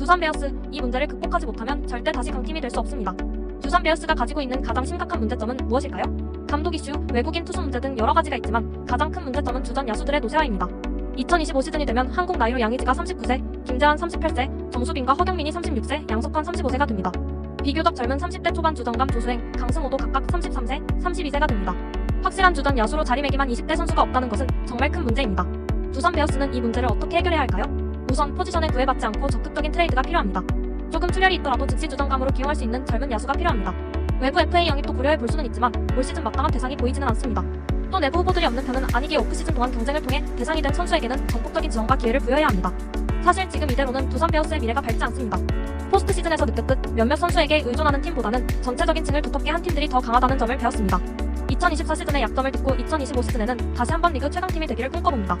두산 베어스 이 문제를 극복하지 못하면 절대 다시 강팀이 될 수 없습니다. 두산 베어스가 가지고 있는 가장 심각한 문제점은 무엇일까요? 감독 이슈, 외국인 투수 문제 등 여러 가지가 있지만 가장 큰 문제점은 주전 야수들의 노쇠화입니다. 2025 시즌이 되면 한국 나이로 양의지가 39세, 김재환 38세, 정수빈과 허경민이 36세, 양석환 35세가 됩니다. 비교적 젊은 30대 초반 주전감 조수행, 강승호도 각각 33세, 32세가 됩니다. 확실한 주전 야수로 자리매김한 20대 선수가 없다는 것은 정말 큰 문제입니다. 두산 베어스는 이 문제를 어떻게 해결해야 할까요? 우선 포지션에 구애받지 않고 적극적인 트레이드가 필요합니다. 조금 출혈이 있더라도 즉시 주전감으로 기용할 수 있는 젊은 야수가 필요합니다. 외부 FA 영입도 고려해 볼 수는 있지만 올 시즌 마땅한 대상이 보이지는 않습니다. 또 내부 후보들이 없는 편은 아니기에 오프시즌 동안 경쟁을 통해 대상이 된 선수에게는 전폭적인 지원과 기회를 부여해야 합니다. 사실 지금 이대로는 두산 베어스의 미래가 밝지 않습니다. 포스트 시즌에서 느꼈듯 몇몇 선수에게 의존하는 팀보다는 전체적인 층을 두텁게 한 팀들이 더 강하다는 점을 배웠습니다. 2024 시즌의 약점을 딛고 2025 시즌에는 다시 한번 리그 최강팀이 되기를 꿈꿔봅니다.